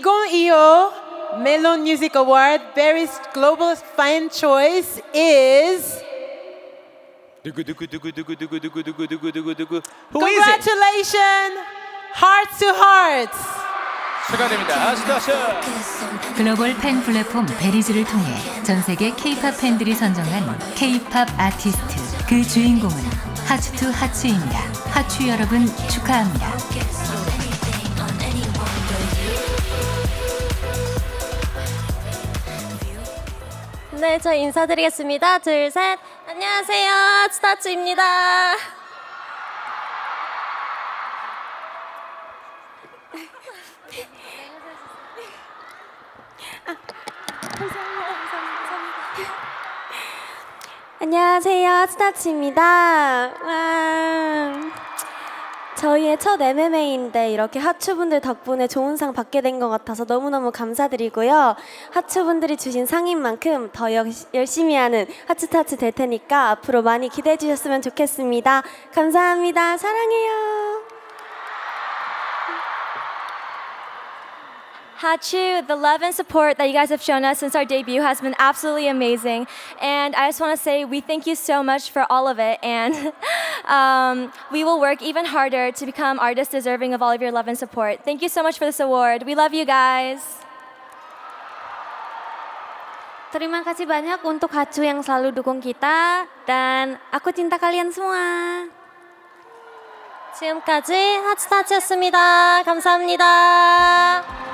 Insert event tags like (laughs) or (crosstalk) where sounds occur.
2025 Melon Music Award Berry's Global Fan Choice is 두구 두구 두구 두구 두구 두구 두구 두구 두구 Who is it? Congratulations Heart to Heart 축하드립니다. 글로벌 팬 플랫폼 베리즈를 통해 전 세계 K-팝 팬들이 선정한 K-팝 아티스트 그 주인공은 하츠 투 하츠입니다. 하추 여러분 축하합니다. 네, 저 인사드리겠습니다. 둘, 셋. 안녕하세요. 스타츠입니다. 안녕하세요. 스타츠입니다. 와. 저희의 첫 MMA인데 이렇게 하추분들 덕분에 좋은 상 받게 된 것 같아서 너무너무 감사드리고요. 하추분들이 주신 상인 만큼 더 여- 열심히 하는 하츠타츠 될 테니까 앞으로 많이 기대해 주셨으면 좋겠습니다. 감사합니다. 사랑해요. Hachu, the love and support that you guys have shown us since our debut has been absolutely amazing. And I just want to say we thank you so much for all of it. And (laughs) um, we will work even harder to become artists deserving of all of your love and support. Thank you so much for this award. We love you guys. Terima kasih banyak untuk Hachu yang selalu dukung kita dan aku cinta kalian semua. 지금까지 하츠타츠였습니다. 감사합니다.